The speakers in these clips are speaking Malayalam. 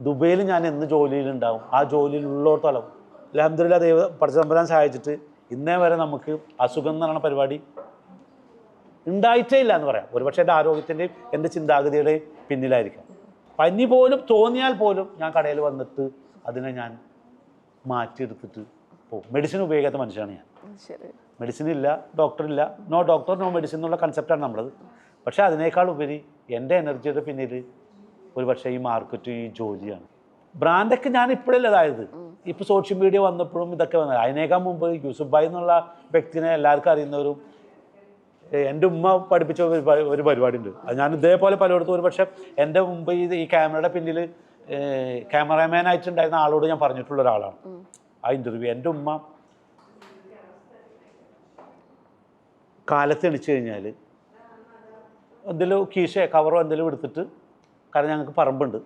ദുബൈയിൽ ഞാൻ എന്ന് ജോലിയിലുണ്ടാവും. ആ ജോലിയിലുള്ളിടത്തോളം അലഹമ്മദില്ല ദൈവ പഠിച്ചതമ്പരാൻ സഹായിച്ചിട്ട് ഇന്നേ വരെ നമുക്ക് അസുഖം എന്ന് പറയുന്ന പരിപാടി ഉണ്ടായിട്ടേ ഇല്ല എന്ന് പറയാം. ഒരുപക്ഷെ എന്റെ ആരോഗ്യത്തിന്റെയും എന്റെ ചിന്താഗതിയുടെയും പിന്നിലായിരിക്കാം. പനി പോലും തോന്നിയാൽ പോലും ഞാൻ കടയിൽ വന്നിട്ട് അതിനെ ഞാൻ മാറ്റിയെടുത്തിട്ട് പോകും. മെഡിസിൻ ഉപയോഗിക്കാത്ത മനുഷ്യനാണ് ഞാൻ. മെഡിസിൻ ഇല്ല ഡോക്ടർ ഇല്ല. നോ ഡോക്ടർ നോ മെഡിസിൻ എന്നുള്ള കൺസെപ്റ്റാണ് നമ്മളത്. പക്ഷേ അതിനേക്കാൾ ഉപരി എന്റെ എനർജിയുടെ പിന്നിൽ ഒരു പക്ഷേ ഈ മാർക്കറ്റും ഈ ജോലിയാണ്. ബ്രാൻഡൊക്കെ ഞാൻ ഇപ്പോഴല്ലേ അതായത്. ഇപ്പോൾ സോഷ്യൽ മീഡിയ വന്നപ്പോഴും ഇതൊക്കെ വന്നത്. അതിനേക്കാൾ മുമ്പ് യൂസുഫ് ഭായ് എന്നുള്ള വ്യക്തിനെ എല്ലാവർക്കും അറിയുന്നവരും എന്റെ ഉമ്മ പഠിപ്പിച്ച ഒരു പരിപാടി ഉണ്ട് അത് ഞാൻ ഇതേപോലെ പലയിടത്തും ഒരു പക്ഷേ എന്റെ മുമ്പ് ഈ ക്യാമറയുടെ പിന്നിൽ ക്യാമറാമാൻ ആയിട്ടുണ്ടായിരുന്ന ആളോട് ഞാൻ പറഞ്ഞിട്ടുള്ള ഒരാളാണ്. ആ ഇന്റർവ്യൂ എന്റെ ഉമ്മ കാലത്ത് എണിച്ചു കഴിഞ്ഞാൽ എന്തെങ്കിലും കീശയോ കവറോ എന്തെങ്കിലും എടുത്തിട്ട് കാരണം ഞങ്ങൾക്ക് പറമ്പുണ്ട്.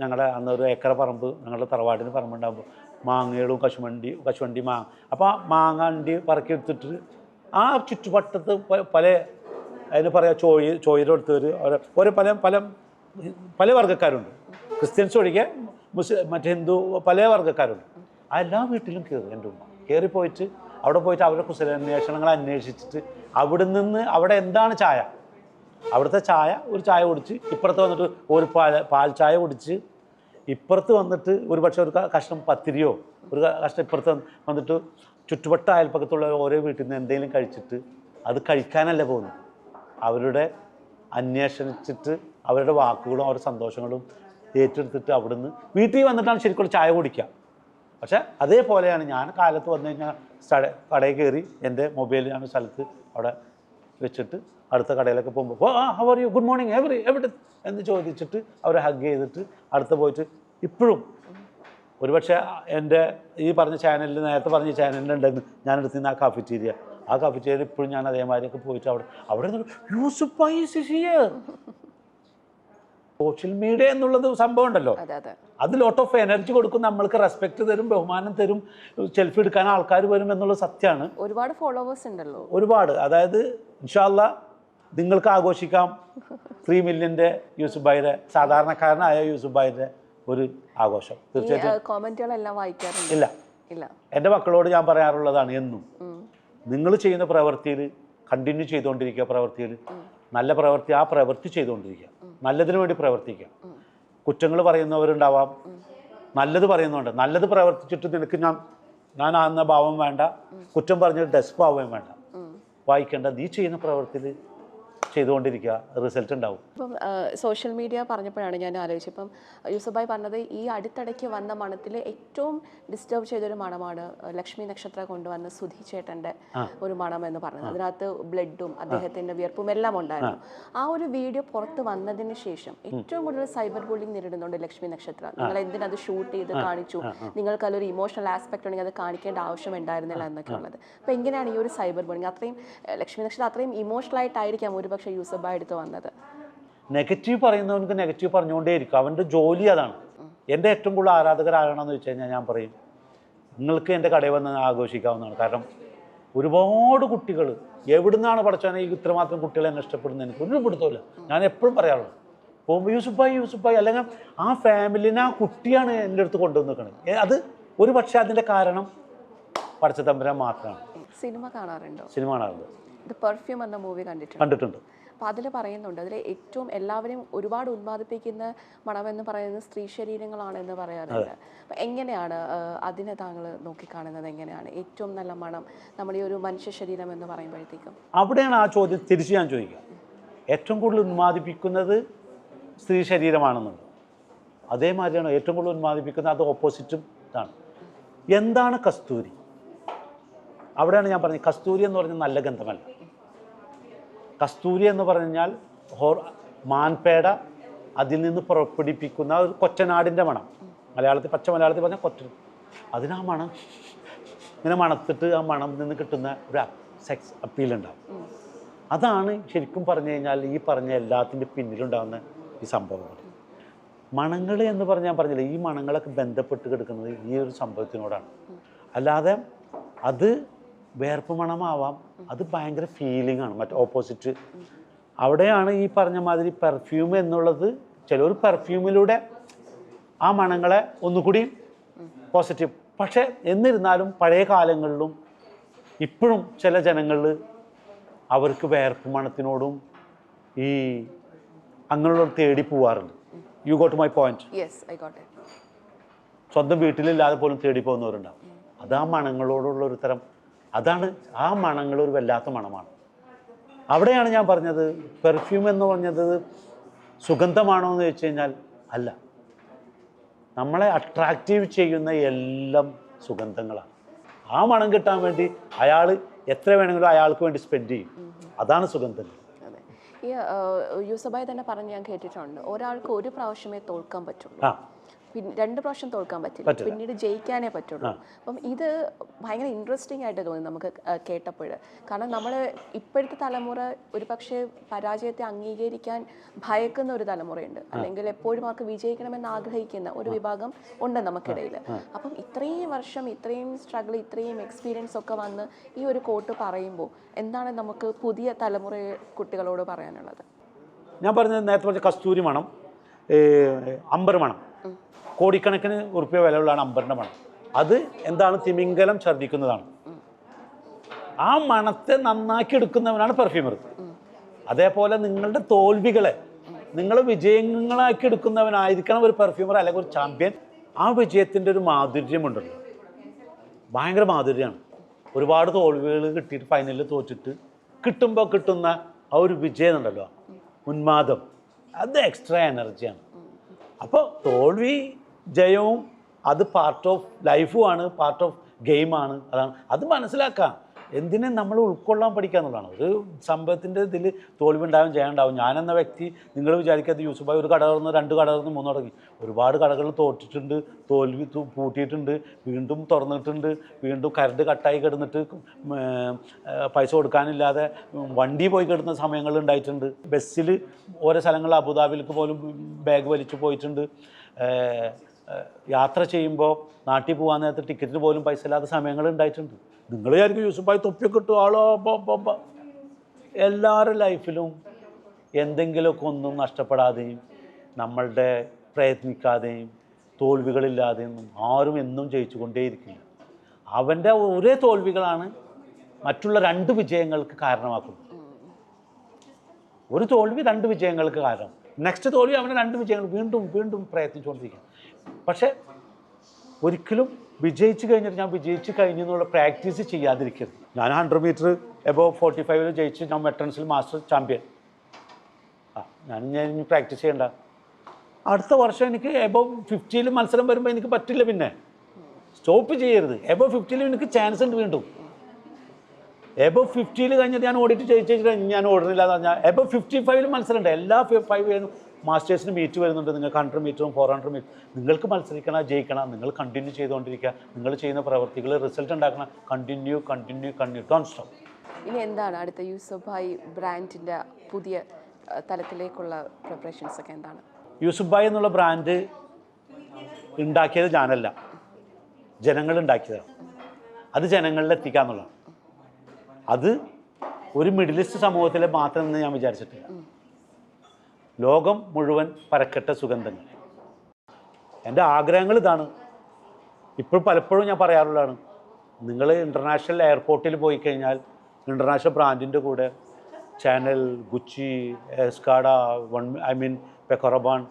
ഞങ്ങളുടെ അന്ന് ഒരു ഏക്കറ പറമ്പ് ഞങ്ങളുടെ തറവാടിന് പറമ്പുണ്ടാകുമ്പോൾ മാങ്ങകളും കശുവണ്ടി കശുവണ്ടി മാങ്ങ അപ്പോൾ മാങ്ങ വണ്ടി പറക്കി എടുത്തിട്ട് ആ ചുറ്റുവട്ടത്ത് പല അതിന് പറയാം ചോയി ചോയിലെടുത്തവർ ഓരോ ഓരോ പല പല പല വർഗക്കാരുണ്ട്. ക്രിസ്ത്യൻസ് ഒഴികെ മുസ്ലിം മറ്റേ ഹിന്ദു പല വർഗക്കാരുണ്ട്. ആ എല്ലാ വീട്ടിലും കയറി എന്റെ ഉമ്മ. കയറിപ്പോയിട്ട് അവിടെ പോയിട്ട് അവരുടെ കുശലാന്വേഷണങ്ങൾ അന്വേഷിച്ചിട്ട് അവിടെ നിന്ന് അവിടെ എന്താണ് ചായ? അവിടുത്തെ ചായ ഒരു ചായ കുടിച്ച് ഇപ്പുറത്ത് വന്നിട്ട് ഒരു പാൽ പാൽ ചായ കുടിച്ച് ഇപ്പുറത്ത് വന്നിട്ട് ഒരു പക്ഷേ ഒരു കഷ്ണം പത്തിരിയോ ഒരു കഷ്ണം ഇപ്പുറത്ത് വന്നിട്ട് ചുറ്റുവട്ട അയൽപ്പക്കത്തുള്ള ഓരോ വീട്ടിൽ നിന്ന് എന്തെങ്കിലും കഴിച്ചിട്ട് അത് കഴിക്കാനല്ല പോകുന്നത്. അവരുടെ അന്വേഷിച്ചിട്ട് അവരുടെ വാക്കുകളും അവരുടെ സന്തോഷങ്ങളും ഏറ്റെടുത്തിട്ട് അവിടുന്ന് വീട്ടിൽ വന്നിട്ടാണ് ശരിക്കും ചായ കുടിക്കുക. പക്ഷേ അതേപോലെയാണ് ഞാൻ കാലത്ത് വന്നു കഴിഞ്ഞാൽ കടയിൽ കയറി എന്റെ മൊബൈലിലാണ് സ്ഥലത്ത് അവിടെ വെച്ചിട്ട് അടുത്ത കടയിലൊക്കെ പോകുമ്പോൾ ആ how are you good morning every എവിടെ? എന്ന് ചോദിച്ചിട്ട് അവരെ ഹഗ് ചെയ്തിട്ട് അടുത്ത് പോയിട്ട് ഇപ്പോഴും ഒരുപക്ഷെ എന്റെ ഈ പറഞ്ഞ ചാനലിൽ നേരത്തെ പറഞ്ഞ ചാനലിലുണ്ടെന്ന് ഞാൻ എടുത്തിരുന്ന ആ കാഫിറ്റീരിയ ആ കാഫിറ്റീരിയ ഇപ്പോഴും ഞാൻ അതേമാതിരിയൊക്കെ പോയിട്ട് അവിടെ അവിടെ സോഷ്യൽ മീഡിയ എന്നുള്ളത് സംഭവം ഉണ്ടല്ലോ. അതെ ലോട്ട് ഓഫ് എനർജി കൊടുക്കും നമ്മൾക്ക് റെസ്പെക്ട് തരും ബഹുമാനം തരും സെൽഫി എടുക്കാൻ ആൾക്കാർ വരും എന്നുള്ള സത്യമാണ് ഒരുപാട് ഫോളോവേഴ്സ് ഉണ്ടല്ലോ. ഒരുപാട്. അതായത് ഇൻഷാല്ല നിങ്ങൾക്ക് ആഘോഷിക്കാം. ത്രീ മില്യന്റെ യൂസുഫ് ഭായിയുടെ സാധാരണക്കാരനായ യൂസുഫ് ഭായിയുടെ ഒരു ആഘോഷം. തീർച്ചയായിട്ടും കോമന്റുകളെല്ലാം വായിക്കാറുണ്ട്. ഇല്ല. ഇല്ല. എന്റെ മക്കളോട് ഞാൻ പറയാറുള്ളതാണ് എന്നും. നിങ്ങൾ ചെയ്യുന്ന പ്രവൃത്തിയിൽ കണ്ടിന്യൂ ചെയ്തുകൊണ്ടിരിക്കുക പ്രവൃത്തിയിൽ നല്ല പ്രവൃത്തി ആ പ്രവൃത്തി ചെയ്തുകൊണ്ടിരിക്കുക. നല്ലതിനു വേണ്ടി പ്രവർത്തിക്കുക. കുറ്റങ്ങൾ പറയുന്നവരുണ്ടാവാം. നല്ലത് പറയുന്നുണ്ട് നല്ലത് പ്രവർത്തിച്ചിട്ട് നിനക്ക് ഞാൻ ഞാൻ ആകുന്ന ഭാവം വേണ്ട. കുറ്റം പറഞ്ഞിട്ട് ഭാവം വേണ്ട. വായിക്കേണ്ട. നീ ചെയ്യുന്ന പ്രവൃത്തിയിൽ ചെയ്തുകൊണ്ടിരിക്കുക റിസൾട്ട് ഉണ്ടാവും. ഇപ്പം സോഷ്യൽ മീഡിയ പറഞ്ഞപ്പോഴാണ് ഞാൻ ആലോചിച്ചത്. ഇപ്പം യൂസഫായി പറഞ്ഞത് ഈ അടുത്തിടയ്ക്ക് വന്ന മണത്തിൽ ഏറ്റവും ഡിസ്റ്റർബ് ചെയ്തൊരു മണമാണ് ലക്ഷ്മി നക്ഷത്ര കൊണ്ടുവന്ന സുധി ചേട്ടന്റെ ഒരു മണം എന്ന് പറഞ്ഞത് അതിനകത്ത് ബ്ലഡും അദ്ദേഹത്തിന്റെ വിയർപ്പും എല്ലാം ഉണ്ടായിരുന്നു. ആ. ഒരു വീഡിയോ പുറത്ത് വന്നതിന് ശേഷം ഏറ്റവും കൂടുതൽ സൈബർ ബുള്ളിംഗ് നേരിടുന്നുണ്ട് ലക്ഷ്മി നക്ഷത്ര. നിങ്ങൾ എന്തിനത് ഷൂട്ട് ചെയ്ത് കാണിച്ചു? നിങ്ങൾക്ക് അതിലൊരു ഇമോഷണൽ ആസ്പെക്ട് ഉണ്ടെങ്കിൽ അത് കാണിക്കേണ്ട ആവശ്യം ഉണ്ടായിരുന്നില്ല എന്നൊക്കെ ഉള്ളത്. അപ്പോൾ എങ്ങനെയാണ് ഈ ഒരു സൈബർ ബുള്ളിംഗ് അത്രയും ലക്ഷ്മി നക്ഷത്ര അത്രയും ഇമോഷണൽ ആയിട്ടായിരിക്കാം ഒരുപക്ഷെ യൂസഫായി എടുത്ത് വന്നത്. നെഗറ്റീവ് പറയുന്നവനക്ക് നെഗറ്റീവ് പറഞ്ഞുകൊണ്ടേയിരിക്കും. അവന്റെ ജോലി അതാണ്. എന്റെ ഏറ്റവും കൂടുതൽ ആരാധകർ ആരാണെന്ന് വെച്ച് കഴിഞ്ഞാൽ ഞാൻ പറയും നിങ്ങൾക്ക് എന്റെ കടയിൽ വന്ന് ആഘോഷിക്കാവുന്നതാണ്. കാരണം ഒരുപാട് കുട്ടികൾ എവിടുന്നാണ് പഠിച്ചാൽ ഈ ഇത്രമാത്രം കുട്ടികളെ എന്നെ ഇഷ്ടപ്പെടുന്നത്? എനിക്ക് ഒരു പിടുത്തമില്ല. ഞാൻ എപ്പോഴും പറയാറുള്ളൂ പോകുമ്പോൾ യൂസുഫായി യൂസുഫായി. അല്ലെങ്കിൽ ആ ഫാമിലിനെ ആ കുട്ടിയാണ് എന്റെ അടുത്ത് കൊണ്ടുവന്ന് നിൽക്കുന്നത് അത് ഒരു പക്ഷേ അതിന്റെ കാരണം പഠിച്ച തമ്പുരാൻ മാത്രമാണ്. സിനിമ കാണാറുണ്ടോ? സിനിമ കാണാറുണ്ട്. പെർഫ്യൂം എന്ന മൂവി കണ്ടിട്ടുണ്ട്? കണ്ടിട്ടുണ്ട്. അപ്പോൾ അതിൽ പറയുന്നുണ്ട്. അതിൽ ഏറ്റവും എല്ലാവരെയും ഒരുപാട് ഉത്പാദിപ്പിക്കുന്ന മണമെന്ന് പറയുന്നത് സ്ത്രീ ശരീരങ്ങളാണ് എന്ന് പറയാറുണ്ട്. അപ്പം എങ്ങനെയാണ് അതിനെ താങ്കൾ നോക്കിക്കാണുന്നത്? എങ്ങനെയാണ് ഏറ്റവും നല്ല മണം നമ്മുടെ ഈ ഒരു മനുഷ്യ ശരീരം എന്ന് പറയുമ്പോഴത്തേക്കും? അവിടെയാണ് ആ ചോദ്യം തിരിച്ച് ഞാൻ ചോദിക്കുക. ഏറ്റവും കൂടുതൽ ഉന്മാദിപ്പിക്കുന്നത് സ്ത്രീ ശരീരമാണെന്നുണ്ട് അതേമാതിരിയാണ് ഏറ്റവും കൂടുതൽ ഉന്മാദിപ്പിക്കുന്നത് അത് ഓപ്പോസിറ്റും ഇതാണ്. എന്താണ് കസ്തൂരി? അവിടെയാണ് ഞാൻ പറഞ്ഞത്. കസ്തൂരി എന്ന് പറഞ്ഞാൽ നല്ല ഗന്ധമല്ല. കസ്തൂരി എന്ന് പറഞ്ഞാൽ ഹോർ മാൻപേട അതിൽ നിന്ന് പുറപ്പെടുപ്പിക്കുന്ന ഒരു കൊച്ചനാടിന്റെ മണം. മലയാളത്തിൽ പച്ച മലയാളത്തിൽ പറഞ്ഞാൽ കൊറ്റ അതിനാ മണം. ഇങ്ങനെ മണത്തിട്ട് ആ മണം നിന്ന് കിട്ടുന്ന ഒരു സെക്സ് അപ്പീൽ ഉണ്ടാവും. അതാണ് ശരിക്കും പറഞ്ഞു കഴിഞ്ഞാൽ ഈ പറഞ്ഞ എല്ലാത്തിന്റെ പിന്നിലുണ്ടാകുന്ന ഈ സംഭവങ്ങൾ മണങ്ങൾ എന്ന് പറഞ്ഞാൽ ഞാൻ പറഞ്ഞില്ല ഈ മണങ്ങളൊക്കെ ബന്ധപ്പെട്ട് കിടക്കുന്നത് ഈ ഒരു സംഭവത്തിനോടാണ്. അല്ലാതെ അത് വേർപ്പ് മണമാവാം. അത് ഭയങ്കര ഫീലിംഗ് ആണ്. മറ്റേ ഓപ്പോസിറ്റ് അവിടെയാണ് ഈ പറഞ്ഞ മാതിരി പെർഫ്യൂം എന്നുള്ളത്. ചിലർ പെർഫ്യൂമിലൂടെ ആ മണങ്ങളെ ഒന്നുകൂടി പോസിറ്റീവ് പക്ഷേ എന്നിരുന്നാലും പഴയ കാലങ്ങളിലും ഇപ്പോഴും ചില ജനങ്ങളിൽ അവർക്ക് വേർപ്പ് മണത്തിനോടും ഈ അങ്ങനെയുള്ള തേടി പോവാറുണ്ട്. യു ഗോട്ട് മൈ പോയിന്റ് സ്വന്തം വീട്ടിലില്ലാതെ പോലും തേടി പോകുന്നവരുണ്ടാവും. അത് ആ മണങ്ങളോടുള്ള ഒരു തരം അതാണ് ആ മണങ്ങൾ ഒരു വല്ലാത്ത മണമാണ്. അവിടെയാണ് ഞാൻ പറഞ്ഞത് പെർഫ്യൂം എന്ന് പറഞ്ഞത് സുഗന്ധമാണോ എന്ന് ചോദിച്ചു കഴിഞ്ഞാൽ അല്ല. നമ്മളെ അട്രാക്റ്റീവ് ചെയ്യുന്ന എല്ലാം സുഗന്ധങ്ങളാണ്. ആ മണം കിട്ടാൻ വേണ്ടി അയാൾ എത്ര വേണമെങ്കിലും അയാൾക്ക് വേണ്ടി സ്പെൻഡ് ചെയ്യും. അതാണ് സുഗന്ധങ്ങൾ ഈ യൂസബായി തന്നെ പറഞ്ഞ് ഞാൻ കേട്ടിട്ടുണ്ട് ഒരാൾക്ക് ഒരു പ്രാവശ്യമേ തോൽക്കാൻ പറ്റുള്ളൂ. രണ്ട് പ്രാവശ്യം തോൽക്കാൻ പറ്റില്ല. പിന്നീട് ജയിക്കാനേ പറ്റുള്ളൂ. അപ്പം ഇത് ഭയങ്കര ഇൻട്രസ്റ്റിംഗ് ആയിട്ട് തോന്നി നമുക്ക് കേട്ടപ്പോൾ. കാരണം നമ്മൾ ഇപ്പോഴത്തെ തലമുറ ഒരു പക്ഷേ പരാജയത്തെ അംഗീകരിക്കാൻ ഭയക്കുന്ന ഒരു തലമുറയുണ്ട്. അല്ലെങ്കിൽ എപ്പോഴും അവർക്ക് വിജയിക്കണമെന്ന് ആഗ്രഹിക്കുന്ന ഒരു വിഭാഗം ഉണ്ട് നമുക്കിടയിൽ അപ്പം ഇത്രയും വർഷം ഇത്രയും സ്ട്രഗിൾ ഇത്രയും എക്സ്പീരിയൻസ് ഒക്കെ വന്ന് ഈ ഒരു കോട്ട് പറയുമ്പോൾ എന്താണ് നമുക്ക് പുതിയ തലമുറ കുട്ടികളോട് പറയാനുള്ളത്? ഞാൻ പറഞ്ഞത് നേരത്തെ പറഞ്ഞ കസ്തൂരി മണം അമ്പർ മണം കോടിക്കണക്കിന് ഉറുപ്പ്യ വിലയുള്ളതാണ് അമ്പറിന്റെ മണം. അത് എന്താണ് തിമിംഗലം ഛർദ്ദിക്കുന്നതാണ്. ആ മണത്തെ നന്നാക്കി എടുക്കുന്നവനാണ് പെർഫ്യൂമർ അതേപോലെ നിങ്ങളുടെ തോൽവികളെ നിങ്ങൾ വിജയങ്ങളാക്കി എടുക്കുന്നവനായിരിക്കണം ഒരു പെർഫ്യൂമർ അല്ലെങ്കിൽ ഒരു ചാമ്പ്യൻ ആ വിജയത്തിന്റെ ഒരു മാധുര്യമുണ്ടല്ലോ ഭയങ്കര മാധുര്യമാണ്. ഒരുപാട് തോൽവികൾ കിട്ടിയിട്ട് ഫൈനലിൽ തോറ്റിട്ട് കിട്ടുമ്പോൾ കിട്ടുന്ന ആ ഒരു വിജയം ഉണ്ടല്ലോ. ഉന്മാദം. അത് എക്സ്ട്രാ എനർജിയാണ് അപ്പോൾ തോൽവി ജയവും അത് പാർട്ട് ഓഫ് ലൈഫുമാണ് പാർട്ട് ഓഫ് ഗെയിമാണ് അതാണ്. അത് മനസ്സിലാക്കാം. എന്തിനെ നമ്മൾ ഉൾക്കൊള്ളാൻ പഠിക്കുക എന്നുള്ളതാണ്. ഒരു സംഭവത്തിന്റെ ഇതിൽ തോൽവുണ്ടാവും ചെയ്യാണ്ടാവും ഞാനെന്ന വ്യക്തി നിങ്ങൾ വിചാരിക്കാത്ത യൂസുഫായി ഒരു കട തുറന്ന് രണ്ട് കട തുറന്ന് മൂന്ന് തുടങ്ങി ഒരുപാട് കടകൾ തോറ്റിട്ടുണ്ട് തോൽവി പൂട്ടിയിട്ടുണ്ട് വീണ്ടും തുറന്നിട്ടുണ്ട് വീണ്ടും കരണ്ട് കട്ടായി കിടന്നിട്ട് പൈസ കൊടുക്കാനില്ലാതെ വണ്ടി പോയി കിടന്ന സമയങ്ങൾ ഉണ്ടായിട്ടുണ്ട്. ബസ്സിൽ ഓരോ സ്ഥലങ്ങളിൽ അബുദാബിയിലേക്ക് പോലും ബാഗ് വലിച്ചു പോയിട്ടുണ്ട്. യാത്ര ചെയ്യുമ്പോൾ നാട്ടിൽ പോകാൻ നേരത്തെ ടിക്കറ്റിന് പോലും പൈസ ഇല്ലാത്ത സമയങ്ങൾ ഉണ്ടായിട്ടുണ്ട്. നിങ്ങൾ വിചാരിക്കും യൂസുഫായി തൊപ്പി കിട്ടും ആളോ. എല്ലാവരുടെ ലൈഫിലും എന്തെങ്കിലുമൊക്കെ ഒന്നും നഷ്ടപ്പെടാതെയും നമ്മളുടെ പ്രയത്നിക്കാതെയും തോൽവികളില്ലാതെയും ആരും എന്നും ജയിച്ചു കൊണ്ടേയിരിക്കില്ല അവന്റെ ഒരേ തോൽവികളാണ് മറ്റുള്ള രണ്ട് വിജയങ്ങൾക്ക് കാരണമാക്കുന്നത്. ഒരു തോൽവി രണ്ട് വിജയങ്ങൾക്ക് കാരണം. നെക്സ്റ്റ് തോൽവി അവന്റെ രണ്ട് വിജയങ്ങൾ വീണ്ടും വീണ്ടും പ്രയത്നിച്ചുകൊണ്ടിരിക്കുക പക്ഷേ ഒരിക്കലും വിജയിച്ചു കഴിഞ്ഞിട്ട് ഞാൻ വിജയിച്ചു കഴിഞ്ഞു എന്നുള്ള പ്രാക്ടീസ് ചെയ്യാതിരിക്കരുത്. ഞാൻ ഹൺഡ്രഡ് മീറ്റർ എബോ ഫോർട്ടി ഫൈവിൽ ജയിച്ച് ഞാൻ വെറ്ററൻസിൽ മാസ്റ്റർ ചാമ്പ്യൻ ആ ഞാൻ ഞാൻ ഇനി പ്രാക്ടീസ് ചെയ്യണ്ട. അടുത്ത വർഷം എനിക്ക് എബോ ഫിഫ്റ്റിയിൽ മത്സരം വരുമ്പോൾ എനിക്ക് പറ്റില്ല പിന്നെ. സ്റ്റോപ്പ് ചെയ്യരുത്. എബോ ഫിഫ്റ്റിയിൽ എനിക്ക് ചാൻസ് ഉണ്ട് വീണ്ടും. എബോ ഫിഫ്റ്റിയിൽ കഴിഞ്ഞിട്ട് ഞാൻ ഓടിയിട്ട് ജയിച്ചു കഴിഞ്ഞാൽ ഞാൻ ഓടുന്നില്ല എന്ന് പറഞ്ഞാൽ എബോ ഫിഫ്റ്റി ഫൈവിൽ മത്സരമുണ്ട്. എല്ലാ ഫൈവ് മാസ്റ്റേഴ്സിന് മീറ്റ് വരുന്നുണ്ട്. നിങ്ങൾക്ക് ഹൺഡ്രഡ് മീറ്ററും ഫോർ ഹൺഡ്രഡ് മീറ്റർ നിങ്ങൾക്ക് മത്സരിക്കണം ജയിക്കണം. നിങ്ങൾ കണ്ടിന്യൂ ചെയ്തുകൊണ്ടിരിക്കുക. നിങ്ങൾ ചെയ്യുന്ന പ്രവർത്തികൾ റിസൾട്ട് ഉണ്ടാക്കണം. Continue continue continue don't stop ഇനി എന്താണ് അടുത്ത യൂസഫ് യൂസഫായി ബ്രാൻഡിന്റെ പുതിയ തലത്തിലേക്കുള്ള പ്രിപ്പറേഷൻസ് ഒക്കെ എന്താണ്? യൂസുഫ് ഭായ് എന്നുള്ള ബ്രാൻഡ് ഉണ്ടാക്കിയത് ഞാനല്ല. ജനങ്ങൾ ഉണ്ടാക്കിയതാണ്. അത് ജനങ്ങളിൽ എത്തിക്കുക എന്നുള്ളതാണ്. അത് ഒരു മിഡിൽ ഈസ്റ്റ് സമൂഹത്തിലെ മാത്രം എന്ന് ഞാൻ വിചാരിച്ചിട്ടില്ല. ലോകം മുഴുവൻ പരക്കെട്ട സുഗന്ധങ്ങൾ. എന്റെ ആഗ്രഹങ്ങൾ ഇതാണ്. ഇപ്പോൾ പലപ്പോഴും ഞാൻ പറയാറുള്ളതാണ് നിങ്ങൾ ഇന്റർനാഷണൽ എയർപോർട്ടിൽ പോയി കഴിഞ്ഞാൽ ഇന്റർനാഷണൽ ബ്രാൻഡിന്റെ കൂടെ Chanel Gucci Escada one I mean Paco Rabanne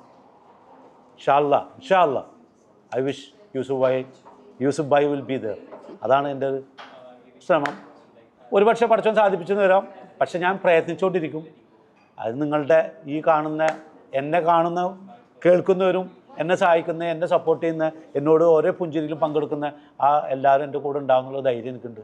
ഷാല്ല ഷാല്ല I wish Yusuf by Yusuf by will be there അതാണ് എന്റെ ശ്രമം. ഒരുപക്ഷെ പഠിച്ചോൻ സാധിപ്പിച്ചെന്ന് വരാം പക്ഷെ ഞാൻ പ്രയത്നിച്ചുകൊണ്ടിരിക്കും. അത് നിങ്ങളുടെ ഈ കാണുന്ന എന്നെ കാണുന്ന കേൾക്കുന്നവരും എന്നെ സഹായിക്കുന്ന എന്നെ സപ്പോർട്ട് ചെയ്യുന്ന എന്നോട് ഓരോ പുഞ്ചിരിയിലും പങ്കെടുക്കുന്ന ആ എല്ലാവരും എന്റെ കൂടെ ഉണ്ടാകുന്നുള്ള ധൈര്യം എനിക്കുണ്ട്.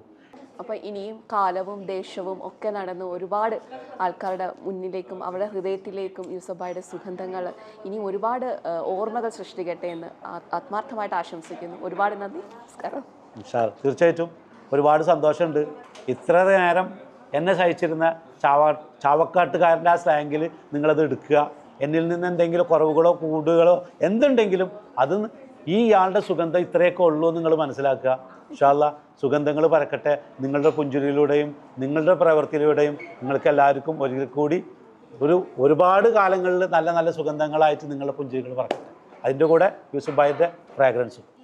അപ്പോൾ ഇനിയും കാലവും ദേശവും ഒക്കെ നടന്ന് ഒരുപാട് ആൾക്കാരുടെ മുന്നിലേക്കും അവരുടെ ഹൃദയത്തിലേക്കും യൂസഫായുടെ സുഗന്ധങ്ങൾ ഇനിയും ഒരുപാട് ഓർമ്മകൾ സൃഷ്ടിക്കട്ടെ എന്ന് ആത്മാർത്ഥമായിട്ട് ആശംസിക്കുന്നു. ഒരുപാട് നന്ദി. നമസ്കാരം. സാർ തീർച്ചയായിട്ടും ഒരുപാട് സന്തോഷമുണ്ട്. ഇത്ര നേരം എന്നെ സഹിച്ചിരുന്ന ചാവ ചാവക്കാട്ടുകാരന്റെ ആ സ്ലാങ്കിൽ നിങ്ങളത് എടുക്കുക. എന്നിൽ നിന്ന് എന്തെങ്കിലും കുറവുകളോ കൂടുകളോ എന്തുണ്ടെങ്കിലും അത് ഈ ആളുടെ സുഗന്ധം ഇത്രയൊക്കെ ഉള്ളൂ നിങ്ങൾ മനസ്സിലാക്കുക. ഇഷാല്ല സുഗന്ധങ്ങൾ പറക്കട്ടെ നിങ്ങളുടെ പുഞ്ചുരിയിലൂടെയും നിങ്ങളുടെ പ്രവൃത്തിയിലൂടെയും നിങ്ങൾക്ക് എല്ലാവർക്കും ഒരിക്കൽ കൂടി ഒരു ഒരുപാട് കാലങ്ങളിൽ നല്ല നല്ല സുഗന്ധങ്ങളായിട്ട് നിങ്ങളുടെ പുഞ്ചിരികൾ പറക്കട്ടെ അതിന്റെ കൂടെ യൂസുഫായിന്റെ ഫ്രാഗ്രൻസും